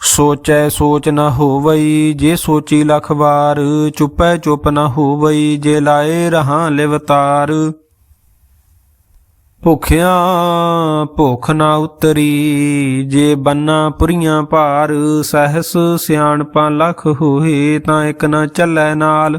ਸੋਚੈ ਸੋਚ ਨ ਹੋਵਈ, ਜੇ ਸੋਚੀ ਲਖ ਵਾਰ, ਚੁੱਪੈ ਚੁੱਪ ਨ ਹੋਵਈ, ਜੇ ਲਾਏ ਰਹਾ ਲਿਵਤਾਰ ਭੁਖਿਆ ਭੁਖ ਨਾ ਉਤਰੀ, ਜੇ ਬੰਨਾ ਪੁਰੀਆਂ ਭਾਰ, ਸਹਸ ਸਿਆਣਪਾਂ ਲਖ ਹੋਏ, ਤਾਂ ਇੱਕ ਨਾ ਚੱਲੈ ਨਾਲ।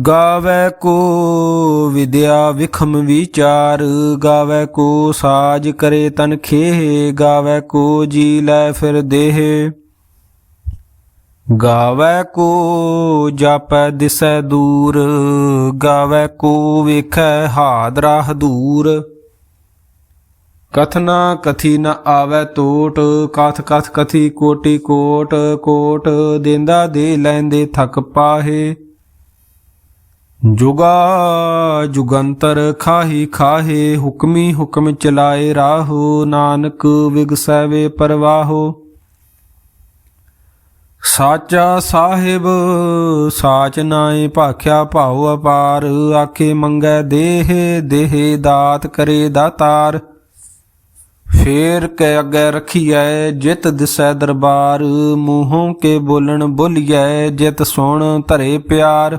ਗਾਵੇ ਕੋ ਵਿਦਿਆ ਵਿਖਮ ਵਿਚਾਰ, ਗਾਵੇ ਕੋ ਸਾਜ ਕਰੇ ਤਨ ਖੇਹ, ਗਾਵੇ ਕੋ ਜੀ ਲੈ ਫਿਰ ਦੇਹ। ਗਾਵੇ ਕੋ ਜਾਪੈ ਦਿਸੈ ਦੂਰ, ਗਾਵੇ ਕੋ ਵੇਖੈ ਹਾਦਰਾ ਹਦੂਰ ਕਥਨਾ ਕਥੀ ਨ ਆਵੈ ਟੋਟ, ਕਥ ਕਥ ਕਥੀ ਕੋਟੀ ਕੋਟ ਕੋਟ ਦੇਂਦਾ ਦੇ ਲੈਂਦੇ ਥਕ ਪਾਹੇ। ਜੁਗਾ ਜੁਗੰਤਰ ਖਾਹੀ ਖਾਹੇ, ਹੁਕਮੀ ਹੁਕਮ ਚਲਾਏ ਰਾਹੋ, ਨਾਨਕ ਵਿਗਸੈਵੇ ਪਰਵਾਹੋ। ਸਾਚਾ ਸਾਹਿਬ, ਸਾਚ ਨਾਏ ਭਾਖਿਆ ਭਾਉ ਅਪਾਰ, ਆਖੇ ਮੰਗੈ ਦੇਹ ਦੇਹ ਦਾਤ ਕਰੇ ਦਾਤਾਰ। ਫੇਰ ਕੇ ਅੱਗੇ ਰਖੀਐ, ਜਿਤ ਦਿਸੈ ਦਰਬਾਰ, ਮੂੰਹੋਂ ਕੇ ਬੋਲਣ ਬੋਲੀਐ, ਜਿਤ ਸੁਣ ਧਰੇ ਪਿਆਰ।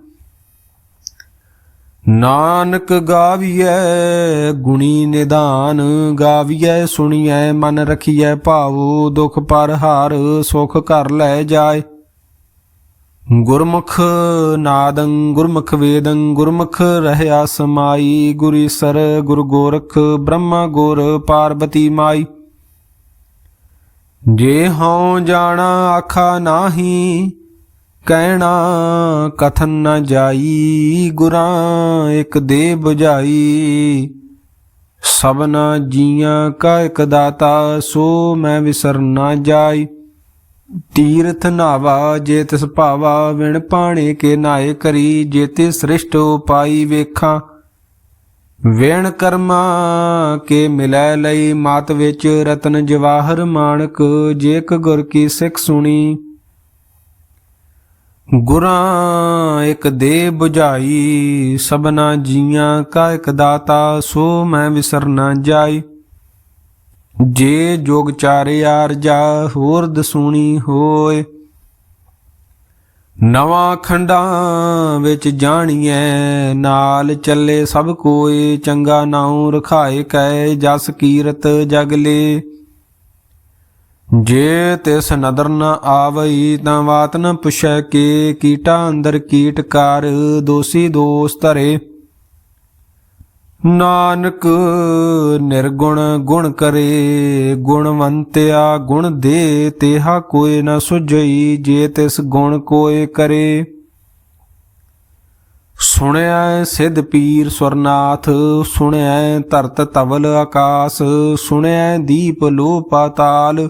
ਨਾਨਕ ਗਾਵੀਐ, ਗੁਣੀ ਨਿਦਾਨ ਗਾਵੀਐ, ਸੁਣੀਐ, ਮਨ ਰਖੀਐ, ਭਾਵੋ ਦੁਖ ਪਰ ਹਾਰ, ਸੁਖ ਘਰ ਲੈ ਜਾਏ। ਗੁਰਮੁਖ ਨਾਦੰ, ਗੁਰਮੁਖ ਵੇਦੰ, ਗੁਰਮੁਖ ਰਹਿਆ ਸਮਾਈ, ਗੁਰੀ ਸਰ, ਗੁਰ ਗੋਰਖ, ਬ੍ਰਹਮਾ ਗੁਰ, ਪਾਰਬਤੀ ਮਾਈ। ਜੇ ਹਉ ਜਾਣਾ, ਆਖਾ ਨਾਹੀ ਕਹਿਣਾ ਕਥਨ ਨਾ ਜਾਈ, ਗੁਰਾਂ ਇੱਕ ਦੇ 부ਝਾਈ ਸਭਨਾ ਜੀਆਂ ਕਾ ਇੱਕ ਦਾਤਾ, ਸੋ ਮੈਂ ਵਿਸਰ ਨਾ ਜਾਈ। ਤੀਰਥ ਨਾਵਾ ਜੇ ਤਿਸ ਭਾਵਾ, ਵਿਣ ਪਾਣੇ ਕੇ ਨਾਏ ਕਰੀ। ਜੇ ਤੇ ਸ੍ਰਿਸ਼ਟ ਉਪਾਈ ਵੇਖਾਂ, ਵੇਣ ਕਰਮਾ ਕੇ ਮਿਲੈ ਲਈ। ਮਾਤ ਵਿੱਚ ਰਤਨ ਜਵਾਹਰ ਮਾਨਕ ਜੇਕ ਕ ਗੁਰ ਕੀ ਸਿੱਖ ਸੁਣੀ। ਗੁਰਾਂ ਇਕ ਦੇ 부ਝਾਈ ਸਭਨਾ ਜੀਆਂ ਕਾ ਇੱਕ ਦਾਤਾ, ਸੋ ਮੈਂ ਵਿਸਰ ਨਾ ਜਾਈ। ਜੇ ਜੋਗ ਚਾਰਿਆਰ ਜਾ, ਹੋਰ ਦਸੂਣੀ ਹੋਏ। ਨਵਾਂ ਖੰਡਾਂ ਵਿੱਚ ਜਾਣੀਐ, ਨਾਲ ਚੱਲੇ ਸਭ ਕੋਏ, ਚੰਗਾ ਨਾਉ ਰਖਾਏ ਕੈ, ਜਸ ਕੀਰਤ ਜਗਲੇ ਜੇ ਤਿਸ ਨਦਰ ਨ ਆਵਈ ਤਾਂ ਵਾਤ ਨ ਪੁਛੈ ਕੇ ਕੀਟਾ ਅੰਦਰ ਕੀਟ ਕਰ ਦੋਸੀ ਦੋਸ ਧਰੇ। ਨਾਨਕ ਨਿਰਗੁਣ ਗੁਣ ਕਰੇ, ਗੁਣਵੰਤਿਆ ਗੁਣ ਦੇ ਤੇਹਾ ਕੋਈ ਨ ਸੁਝਈ, ਜੇ ਤਿਸ ਗੁਣ ਕੋਏ ਕਰੇ। ਸੁਣਿਆ ਸਿੱਧ ਪੀਰ ਸੁਰਨਾਥ ਸੁਣਿਆ ਧਰਤ ਤਵਲ ਆਕਾਸ ਸੁਣਿਆ ਦੀਪ ਲੋ ਪਾਤਾਲ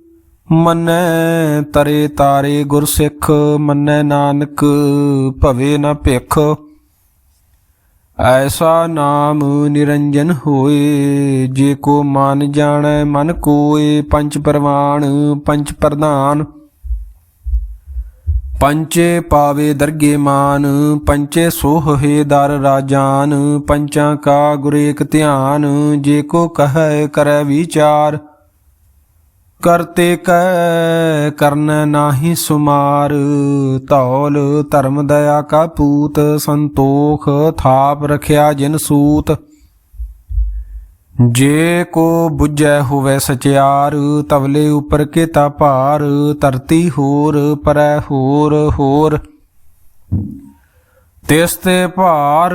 ਮੰਨੈ ਤਰੇ ਤਾਰੇ ਗੁਰਸਿੱਖ ਮੰਨੈ ਨਾਨਕ ਭਵੇ ਨਾ ਭਿਖ। ਐਸਾ ਨਾਮ ਨਿਰੰਜਨ ਹੋਏ, ਜੇ ਕੋ ਮਨ ਜਾਣੈ ਮਨ ਕੋਏ ਪੰਚ ਪਰਵਾਨ ਪੰਚ ਪ੍ਰਧਾਨ। ਪੰਚੇ ਪਾਵੇ ਦਰਗੇ ਮਾਨ, ਪੰਚੇ ਸੋਹੇ ਦਰ ਰਾਜਾਨ, ਪੰਚਾਂ ਕਾ ਗੁਰੇਕ ਧਿਆਨ, ਜੇ ਕੋ ਕਹੈ ਕਰੈ ਵਿਚਾਰ। ਕਰਤੇ ਕੈ, ਕਰਨ ਨਾਹੀ ਸੁਮਾਰ। ਧੌਲ ਧਰਮ ਦਇਆ ਕਾ ਪੂਤ, ਸੰਤੋਖ ਥਾਪ ਰਖਿਆ ਜਿਨ ਸੂਤ। ਜੇ ਕੋ 부ਜੈ ਹੋਵੇ ਸਚਿਆਰ, ਤਵਲੇ ਉਪਰ ਕੀਤਾ ਭਾਰ। ਧਰਤੀ ਹੋਰ, ਪਰੈ ਹੋਰ ਹੋਰ। ਤਿਸ ਤੇ ਭਾਰ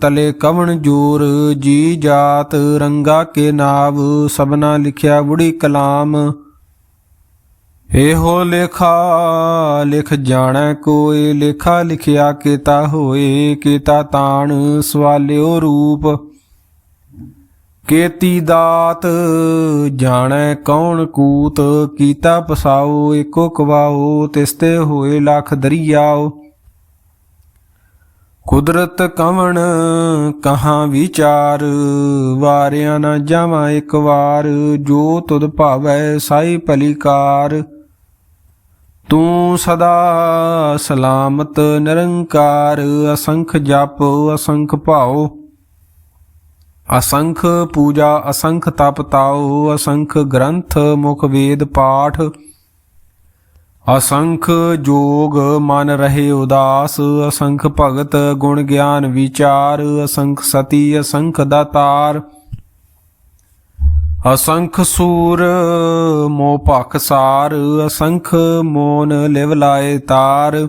ਤਲੇ ਕਵਣ ਜੋਰ, ਜੀ ਜਾਤ ਰੰਗਾ ਕੇ ਨਾਵ, ਸਭਨਾ ਲਿਖਿਆ ਬੁੜੀ ਕਲਾਮ। ਇਹੋ ਲੇਖਾ ਲਿਖ ਜਾਣੈ ਕੋਈ ਲੇਖਾ ਲਿਖਿਆ ਕੀਤਾ ਹੋਏ, ਕੀਤਾ ਤਾਣ ਸਵਾਲਿਓ ਰੂਪ। ਕੀਤੀ ਦਾਤ ਜਾਣੈ ਕੌਣ ਕੂਤ, ਕੀਤਾ ਪਸਾਓ ਏਕੋ ਕਵਾਓ ਤਿਸਤੇ ਹੋਏ ਲੱਖ ਦਰਿਆਓ। ਕੁਦਰਤ ਕਵਣ, ਕਹਾਂ ਵਿਚਾਰ? ਵਾਰਿਆ ਨਾ ਜਾਵਾਂ ਇੱਕ ਵਾਰ, ਜੋ ਤੁਧ ਭਾਵੈ ਸਾਈ ਭਲੀਕਾਰ। ਤੂੰ ਸਦਾ ਸਲਾਮਤ ਨਿਰੰਕਾਰ, ਅਸੰਖ ਜਪ, ਅਸੰਖ ਭਾਉ। ਅਸੰਖ ਪੂਜਾ, ਅਸੰਖ ਤਪ ਤਾਉ, ਅਸੰਖ ਗ੍ਰੰਥ, ਮੁਖ ਵੇਦ ਪਾਠ। ਅਸੰਖ ਜੋਗ ਮਨ ਰਹੇ ਉਦਾਸ, ਅਸੰਖ ਭਗਤ ਗੁਣ ਗਿਆਨ ਵਿਚਾਰ, ਅਸੰਖ ਸਤੀ, ਅਸੰਖ ਦਾਤਾਰ। ਅਸੰਖ ਸੂਰ ਮੋਹ ਭਖ ਸਾਰ, ਅਸੰਖ ਮੋਨ ਲਿਵ ਲਾਏ ਤਾਰ।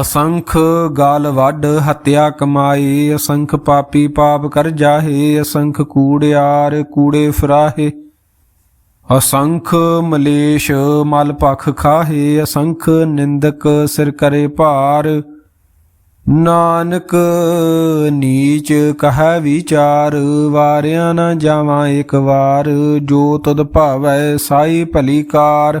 ਅਸੰਖ ਗਾਲ ਵੱਡ ਹਤਿਆ ਕਮਾਏ, ਅਸੰਖ ਪਾਪੀ ਪਾਪ ਕਰ ਜਾਹੇ, ਅਸੰਖ ਕੂੜਿਆਰ ਕੂੜੇ ਫਰਾਹੇ। ਅਸੰਖ ਮਲੇਸ਼ ਮਲ ਪਖ ਖਾਹੇ, ਅਸੰਖ ਨਿੰਦਕ ਸਿਰ ਕਰੇ ਭਾਰ। ਨਾਨਕ ਨੀਚ ਕਹੈ ਵਿਚਾਰ, ਵਾਰਿਆ ਨਾ ਜਾਵਾਂ ਇੱਕ ਵਾਰ, ਜੋ ਤੁਧ ਭਾਵੈ ਸਾਈ ਭਲੀ ਕਾਰ।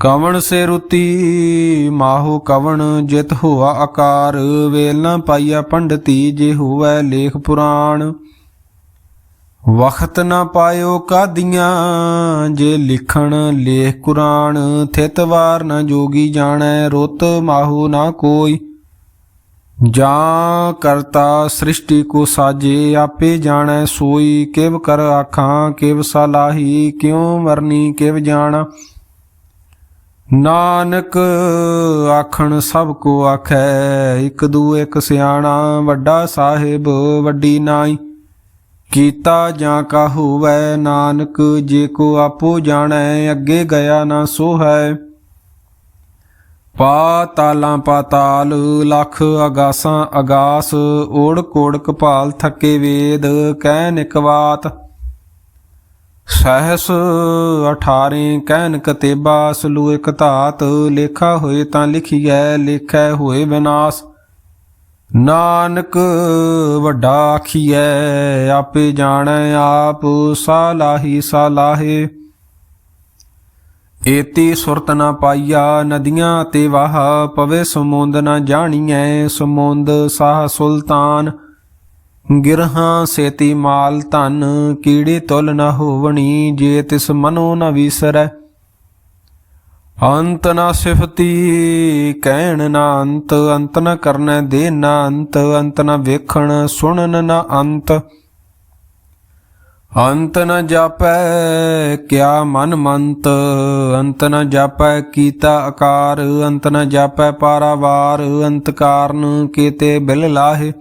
ਕਵਣ ਸੇ ਰੁਤੀ, ਮਾਹੋ ਕਵਣ ਜਿਤ ਹੋਆ ਆਕਾਰ, ਵੇਲ ਨਾ ਪਾਈਆ ਪੰਡਤੀ ਜੇ ਹੋਵੇ ਲੇਖ ਪੁਰਾਣ। ਵਖਤ ਨਾ ਪਾਇਓ ਕਾਦੀਆਂ, ਜੇ ਲਿਖਣ ਲੇਖ ਕੁਰਾਨ ਥਿਤ ਵਾਰ ਨਾ ਜੋਗੀ ਜਾਣੈ, ਰੁੱਤ ਮਾਹੋ ਨਾ ਕੋਈ। ਜਾਂ ਕਰਤਾ ਸ੍ਰਿਸ਼ਟੀ ਕੋ ਸਾਜੇ, ਆਪੇ ਜਾਣੈ ਸੋਈ। ਕਿਵ ਕਰ ਆਖਾਂ, ਕਿਵ ਸਲਾਹੀ ਕਿਉ ਮਰਨੀ, ਕਿਵ ਜਾਣਾ। ਨਾਨਕ ਆਖਣ ਸਭ ਕੋ ਆਖੈ, ਇਕ ਦੂ ਇਕ ਸਿਆਣਾ, ਵੱਡਾ ਸਾਹਿਬ, ਵੱਡੀ ਨਾਈ। ਕੀਤਾ ਜਾਂ ਕਾ ਹੋਵੈ, ਨਾਨਕ ਜੇ ਕੋ ਆਪੋ ਜਾਣੈ, ਅੱਗੇ ਗਿਆ ਨਾ ਸੋ ਹੈ ਪਾਤਾਲਾਂ ਪਾਤਾਲ ਲੱਖ ਅਗਾਸਾਂ ਅਗਾਸ ਓੜ ਕੋੜ ਕਪਾਲ ਥੱਕੇ ਵੇਦ, ਕਹਿ ਨਿਕਵਾਤ ਸਹਸ 18 ਕਹਿਨ ਕਤੇਬਾ, ਸਲੂ ਇਕ ਧਾਤ, ਲੇਖਾ ਹੋਏ ਤਾਂ ਲਿਖੀਐ, ਲੇਖੈ ਹੋਏ ਵਿਨਾਸ਼। ਨਾਨਕ ਵੱਡਾ ਆਖੀਐ, ਆਪੇ ਜਾਣੈ ਆਪ, ਸਾਲਾਹੀ ਸਾਲਾਹੇ। ਏਤੀ ਸੁਰਤ ਨਾ ਪਾਈਆ, ਨਦੀਆਂ ਤੇ ਵਾਹ, ਪਵੇ ਸਮੁੰਦ ਨਾ ਜਾਣੀਐ, ਸਮੁੰਦ ਸਾਹ ਸੁਲਤਾਨ। ਗਿਰਹਾਂ ਸੇਤੀ ਮਾਲ ਧਨ, ਕੀੜੀ ਤੁਲ ਨਾ ਹੋਵਣੀ, ਜੇ ਤਿਸ ਮਨੋ ਨਾ ਵਿਸਰੈ। ਅੰਤ ਨਾ ਸਿਫਤੀ, ਕਹਿਣ ਨਾ ਅੰਤ ਅੰਤ ਨਾ ਕਰਨੈ ਦੇ ਨਾ ਅੰਤ ਅੰਤ ਨਾ ਵੇਖਣ, ਸੁਣਨ ਨਾ ਅੰਤ। ਅੰਤ ਨ ਜਾਪੈ ਕਿਆ ਮਨ ਮੰਤ, ਅੰਤ ਨ ਜਾਪੈ ਕੀਤਾ ਆਕਾਰ ਅੰਤ ਨ ਜਾਪੈ ਪਾਰਾਵਾਰ, ਅੰਤ ਕਾਰਨ ਕੀਤੇ ਬਿਲ ਲਾਹੇ।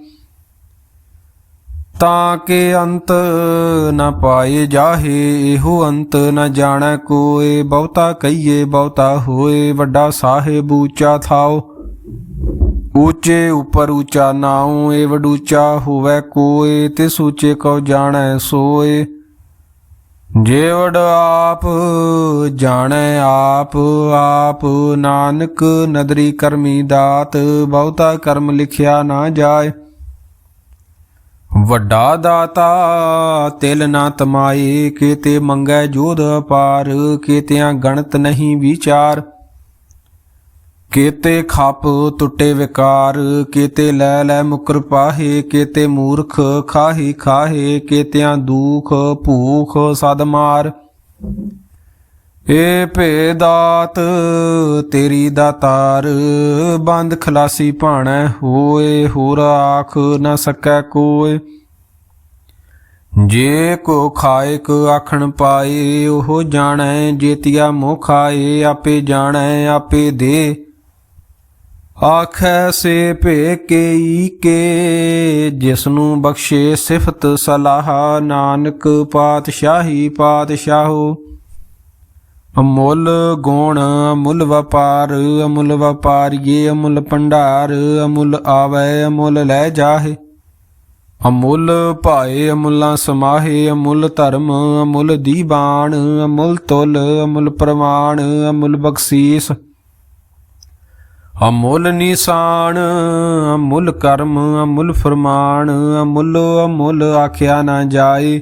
ਤਾਂ ਕੇ ਅੰਤ ਨ ਪਾਏ ਜਾਹੇ, ਇਹੋ ਅੰਤ ਨ ਜਾਣੈ ਕੋਏ। ਬਹੁਤਾ ਕਹੀਏ, ਬਹੁਤਾ ਹੋਏ, ਵੱਡਾ ਸਾਹਿਬ ਉੱਚਾ ਥਾਓ। ਉੱਚੇ ਉੱਪਰ ਉੱਚਾ ਨਾਉ, ਏ ਵਡੂਚਾ ਹੋਵੇ ਕੋਏ ਤੇ ਸੂਚੇ ਕੋ ਜਾਣੈ ਸੋਏ। ਜੇ ਆਪ ਜਾਣੈ ਆਪ ਆਪ ਨਾਨਕ ਨਦਰੀ ਕਰਮੀ ਦਾਤ, ਬਹੁਤਾ ਕਰਮ ਲਿਖਿਆ ਨਾ ਜਾਏ। ਵੱਡਾ ਦਾਤਾ, ਤਿਲ ਨਾ ਤਮਾਏ, ਕੀਤੇ ਮੰਗੈ ਜੋਧ ਅਪਾਰ, ਕੀਤਿਆਂ ਗਣਤ ਨਹੀਂ ਵਿਚਾਰ। ਕੇਤੇ ਖੱਪ ਟੁੱਟੇ ਵਿਕਾਰ, ਕੇਤੇ ਲੈ ਲੈ ਮੁਕਰ ਪਾਹੇ, ਕੇਤੇ ਮੂਰਖ ਖਾਹੀ ਖਾਹੇ, ਕੇਤਿਆਂ ਦੁਖ ਭੂਖ ਸਦਮਾਰ ਏ ਭੇਦਾਤ, ਤੇਰੀ ਦਾਤਾਰ ਬੰਦ ਖਲਾਸੀ ਭਾਣੈ ਹੋਏ, ਹੋਰ ਆਖ ਨਾ ਸਕੈ ਕੋਏ। ਜੇ ਕੋ ਖਾਇਕ ਆਖਣ ਪਾਏ, ਉਹ ਜਾਣੈ, ਜੇਤੀਆ ਮੋਹ ਖਾਏ ਆਪੇ ਜਾਣੈ, ਆਪੇ ਦੇ। ਆਖੈ ਸੇ ਭੇ ਕੇਈ ਕੇ ਜਿਸ ਨੂੰ ਬਖਸ਼ੇ ਸਿਫਤ ਸਲਾਹ, ਨਾਨਕ ਪਾਤਸ਼ਾਹੀ ਪਾਤਸ਼ਾਹੋ। ਅਮੁੱਲ ਗੁਣ, ਅਮੁੱਲ ਵਪਾਰ, ਅਮੁੱਲ ਵਪਾਰੀਏ, ਅਮੁੱਲ ਭੰਡਾਰ, ਅਮੁੱਲ ਆਵੈ, ਅਮੁੱਲ ਲੈ ਜਾਹੇ। ਅਮੁੱਲ ਭਾਏ, ਅਮੁੱਲਾ ਸਮਾਹੇ, ਅਮੁੱਲ ਧਰਮ, ਅਮੁੱਲ ਦੀਵਾਨ ਅਮੁੱਲ ਤੁਲ, ਅਮੁੱਲ ਪ੍ਰਮਾਣ, ਅਮੁੱਲ ਬਖਸ਼ੀਸ। ਅਮੁੱਲ ਨਿਸ਼ਾਨ, ਅਮੁੱਲ ਕਰਮ, ਅਮੁੱਲ ਫਰਮਾਨ, ਅਮੁੱਲ ਅਮੁੱਲ ਆਖਿਆ ਨਾ ਜਾਏ।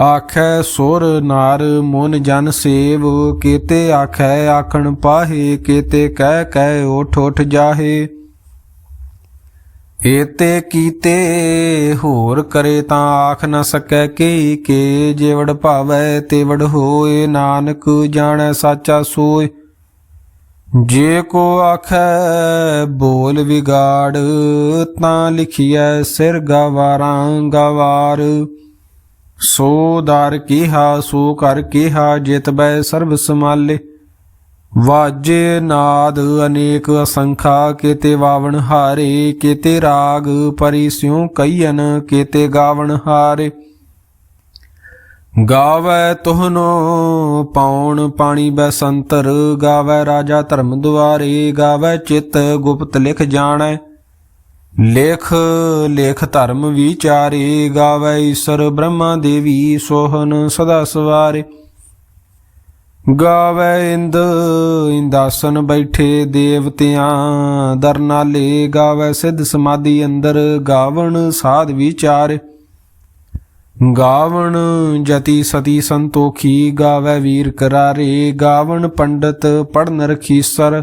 ਆਖੈ ਸੁਰ ਨਾਰ, ਮਨ ਜਨ ਸੇਵ, ਕੇਤੇ ਆਖੈ ਆਖਣ ਪਾਹੇ, ਕੇਤੇ ਕਹਿ ਕਹਿ ਉਠ ਉਠ ਜਾਹੇ। ਏਤੇ ਕੀਤੇ ਹੋਰ ਕਰੇ ਤਾਂ ਆਖ ਨ ਸਕੈ ਕੀ, ਕੇ ਜੇਵੜ ਭਾਵੈ ਤੇਵੜ ਹੋਏ, ਨਾਨਕ ਜਾਣੈ ਸਾਚਾ ਸੋਏ। ਜੇ ਕੋ ਆਖੈ ਬੋਲ ਵਿਗਾੜ, ਤਾਂ ਲਿਖੀਐ ਸਿਰ ਗਵਾਰਾਂ ਗਵਾਰ। ਸੋ ਦਰ ਕੀਹਾ, ਸੋ ਕਰ ਕੀਹਾ, ਜਿਤ ਬੈ ਸਰਬ ਸਮਾਲੇ ਵਾਜੇ ਨਾਦ ਅਨੇਕ ਅਸੰਖਾ, ਕੀਤੇ ਵਾਵਣ ਹਾਰੇ, ਕੀਤੇ ਰਾਗ ਪਰੀ ਸਿਉ ਕਈਨ ਕੀਤੇ ਗਾਵਣ ਹਾਰੇ। ਗਾਵੈ ਤੁਹਨੋ ਪਾਉਣ ਪਾਣੀ ਬਸੰਤਰ ਗਾਵੈ ਰਾਜਾ ਧਰਮ ਦੁਆਰੇ, ਗਾਵੈ ਚਿਤ ਗੁਪਤ ਲਿਖ ਜਾਣੈ। ਲੇਖ ਲੇਖ ਧਰਮ ਵਿਚਾਰੇ, ਗਾਵੈ ਈਸ਼ਰ ਬ੍ਰਹਮਾ ਦੇਵੀ ਸੋਹਨ ਸਦਾ ਸਵਾਰੇ। ਗਾਵੈ ਇੰਦ, ਇੰਦਾਸਨ ਬੈਠੇ ਦੇਵਤਿਆਂ, ਦਰਨਾਲੇ ਗਾਵੈ ਸਿੱਧ ਸਮਾਧੀ ਅੰਦਰ, ਗਾਵਣ ਸਾਧ ਵਿਚਾਰੇ। ਗਾਵਣ ਜਤੀ ਸਤੀ ਸੰਤੋਖੀ, ਗਾਵੈ ਵੀਰ ਕਰਾਰੇ, ਗਾਵਣ ਪੰਡਤ ਪੜਨ ਰਖੀਸਰ।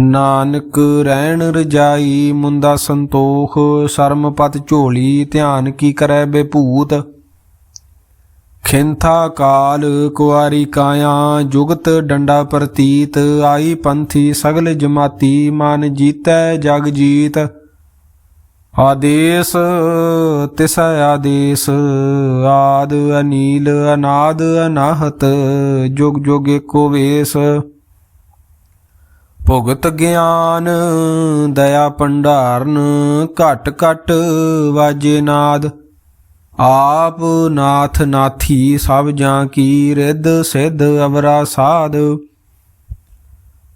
ਨਾਨਕ ਰਹਿਣ ਰਜਾਈ ਮੁੰਦਾ ਸੰਤੋਖ, ਸ਼ਰਮ ਪਤ ਝੋਲੀ, ਧਿਆਨ ਕੀ ਕਰੈ ਬੇਭੂਤ? ਖਿੰਥਾ ਕਾਲ ਕੁਆਰੀ ਕਾਇਆ, ਜੁਗਤ ਡੰਡਾ ਪ੍ਰਤੀਤ, ਆਈ ਪੰਥੀ ਸਗਲ ਜਮਾਤੀ, ਮਨ ਜੀਤੈ ਜਗ ਜੀਤ। ਆਦੇਸ, ਤਿਸ ਆਦੇਸ, ਆਦ ਅਨੀਲ, ਅਨਾਦ ਅਨਾਹਤ, ਜੁਗ ਜੁਗ ਏਕੋ ਵੇਸ। ਭੁਗਤ ਗਿਆਨ, ਦਇਆ ਭੰਡਾਰਨ, ਘਟ ਘਟ ਵਾਜੇ ਨਾਦ। ਆਪ ਨਾਥ ਨਾਥੀ ਸਭ ਜਾਂ ਕੀ ਰਿੱਧ ਸਿੱਧ ਅਵਰਾ ਸਾਧ।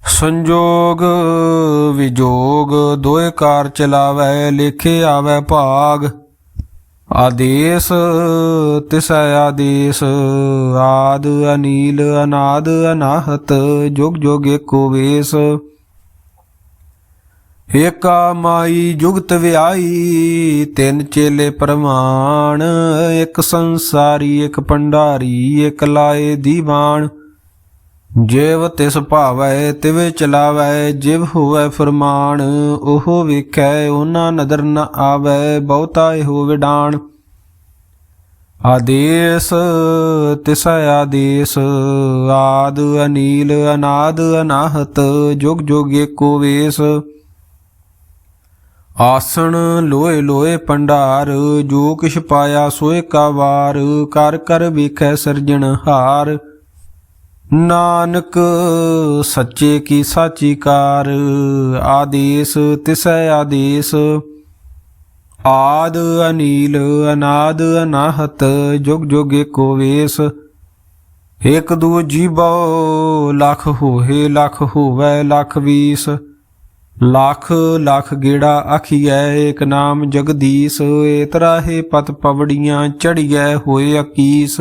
ਸੰਜੋਗ ਵਿਜੋਗ ਦੋਏ ਕਾਰ ਚਲਾਵੈ, ਲੇਖੇ ਆਵੈ ਭਾਗ। ਆਦੇਸ ਤਿਸ਼ ਆਦੇਸ, ਆਦ ਅਨੀਲ ਅਨਾਦ ਅਨਾਹਤ, ਜੁਗ ਜੁਗ ਏਕੋ ਵੇਸ। ਏਕਾ ਮਾਈ ਜੁਗਤ ਵਿਆਈ, ਤਿੰਨ ਚੇਲੇ ਪ੍ਰਮਾਣ ਇੱਕ ਸੰਸਾਰੀ, ਇੱਕ ਪੰਡਾਰੀ, ਇੱਕ ਲਾਏ ਦੀਵਾਨ। ਜਿਵ ਤਿਸ ਭਾਵੈ, ਤਿਵੇਂ ਚਲਾਵੈ, ਜਿਵ ਹੋਵੈ ਫਰਮਾਨ, ਉਹ ਵੇਖੈ, ਉਹਨਾਂ ਨਦਰ ਨ ਆਵੈ, ਬਹੁਤਾ ਇਹੋ ਵਿਡਾਣ ਆਦੇਸ, ਤਿਸੈ ਆਦੇਸ, ਆਦ ਅਨੀਲ, ਅਨਾਦ ਅਨਾਹਤ, ਜੁਗ ਜੁਗ ਏਕੋ ਵੇਸ। ਆਸਣ ਲੋਏ ਲੋਏ ਪੰਡਾਰ, ਜੋ ਕਿਛ ਪਾਇਆ ਸੋਏ ਕਾ ਵਾਰ, ਕਰ ਕਰ ਵੇਖੈ ਸਿਰਜਣਹਾਰ। ਨਾਨਕ ਸੱਚੇ ਕੀ ਸਾਚੀ ਕਾਰ, ਆਦੇਸ ਤਿਸੈ ਆਦੇਸ। ਆਦ ਅਨੀਲ, ਅਨਾਦ ਅਨਾਹਤ, ਜੁਗ ਜੁਗ ਏਕੋ ਵੇਸ। ਇਕ ਦੂ ਜੀਵੋ ਲੱਖ ਹੋਏ, ਲੱਖ ਹੋਵੇ, ਲੱਖ ਵੀਸ। ਲੱਖ ਲੱਖ ਗੇੜਾ ਆਖੀਐ, ਏਕ ਨਾਮ ਜਗਦੀਸ਼। ਏਤਰਾਹੇ ਪਤ ਪਵੜੀਆਂ ਚੜੀਐ, ਹੋਏ ਅਕੀਸ।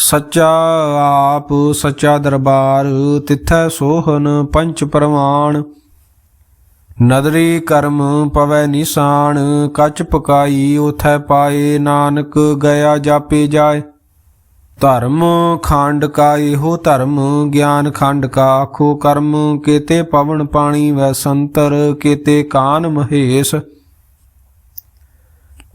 ਸੱਚਾ ਆਪ, ਸੱਚਾ ਦਰਬਾਰ, ਤਿਥੈ ਸੋਹਨ ਪੰਚ ਪ੍ਰਮਾਣ ਨਦਰੀ ਕਰਮ ਪਵੈ ਨਿਸ਼ਾਨ, ਕੱਚ ਪਕਾਈ ਉਥੈ ਪਾਏ ਨਾਨਕ, ਗਿਆ ਜਾਪੇ ਜਾਏ। ਧਰਮ ਖੰਡ ਕਾ ਇਹੋ ਧਰਮ, ਗਿਆਨ ਖੰਡ ਕਾ ਆਖੋ ਕਰਮ। ਕੇਤੇ ਪਵਨ ਪਾਣੀ ਵੈ ਸੰਤਰ, ਕੇਤੇ ਕਾਨ ਮਹੇਸ਼।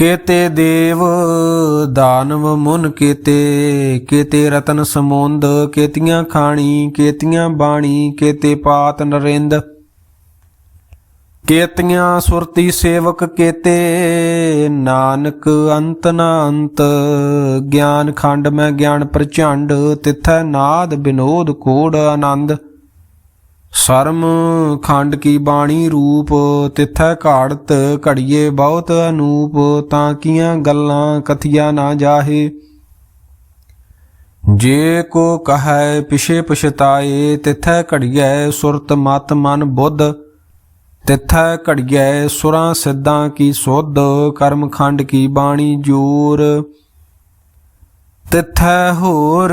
ਕੇਤੇ ਦੇਵ ਦਾਨਵ ਮੁਨ ਕੇਤੇ ਕੇਤੇ ਰਤਨ ਸਮੁੰਦ, ਕੇਤੀਆਂ ਖਾਣੀ, ਕੇਤੀਆਂ ਬਾਣੀ, ਕੇਤੇ ਪਾਤ ਨਰਿੰਦ। ਕੇਤੀਆਂ ਸੁਰਤੀ ਸੇਵਕ ਕੇਤੇ, ਨਾਨਕ ਅੰਤ ਨਾ ਅੰਤ, ਗਿਆਨ ਖੰਡ ਮੈਂ ਗਿਆਨ ਪ੍ਰਚੰਡ, ਤਿਥੈ ਨਾਦ ਬਿਨੋਦ ਕੋੜ ਆਨੰਦ। ਸਰਮ ਖੰਡ ਕੀ ਬਾਣੀ ਰੂਪ, ਤਿਥੈ ਘਾੜਤ ਘੜੀਏ ਬਹੁਤ ਅਨੂਪ, ਤਾਂ ਕੀਆਂ ਗੱਲਾਂ ਕਥਿਆ ਨਾ ਜਾਹੇ। ਜੇ ਕੋ ਕਹੈ ਪਿਛੇ ਪਛਤਾਏ, ਤਿਥੈ ਘੜੀਐ ਸੁਰਤ ਮਤ ਮਨ ਬੁੱਧ। ਤਿਥੈ ਘੜੀਐ ਸੁਰਾਂ ਸਿੱਧਾਂ ਕੀ ਸੁਧ, ਕਰਮ ਖੰਡ ਕੀ ਬਾਣੀ ਜੋਰ। ਤਿਥੈ ਹੋਰ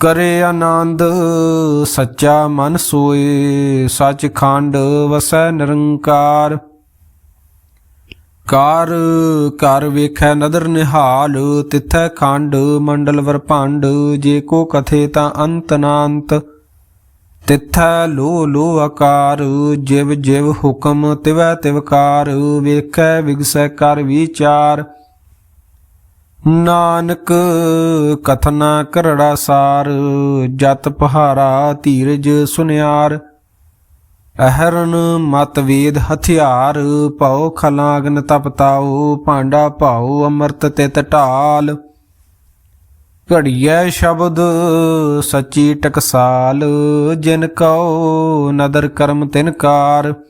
ਕਰੇ ਆਨੰਦ, ਸੱਚਾ ਮਨ ਸੋਏ ਸੱਚ ਖੰਡ ਵਸੈ ਨਿਰੰਕਾਰ। ਕਾਰ ਕਰ ਵੇਖੈ ਨਦਰ ਨਿਹਾਲ, ਤਿਥੈ ਖੰਡ, ਮੰਡਲ ਵਰਪੰਡ ਜੇ ਕੋ ਕਥੇ ਤਾਂ ਅੰਤ ਨਾ ਤਿਥੈ ਲੋ ਲੋ ਆਕਾਰ, ਜਿਵ ਜਿਵ ਹੁਕਮ ਤਿਵੈ ਤਿਵਕਾਰ, ਵੇਖੈ ਵਿਗਸੈ ਕਰ ਵਿਚਾਰ। ਨਾਨਕ, ਕਥਨਾ ਕਰੜਾ ਸਾਰ, ਜਤ ਪਹਾਰਾ ਧੀਰਜ ਸੁਨਿਆਰ। ਅਹਰਨ ਮਤ ਵੇਦ ਹਥਿਆਰ, ਭਉ ਖਲਾਗਨ ਤਪਤਾਉ ਭਾਂਡਾ ਭਾਉ ਅੰਮ੍ਰਿਤ ਤਿਤ ਢਾਲ। ਘੜੀਐ ਸ਼ਬਦ ਸੱਚੀ ਟਕਸਾਲ, ਜਿਨ ਕਉ ਨਦਰ ਕਰਮ ਤਿਨਕਾਰ ਕਾਰ।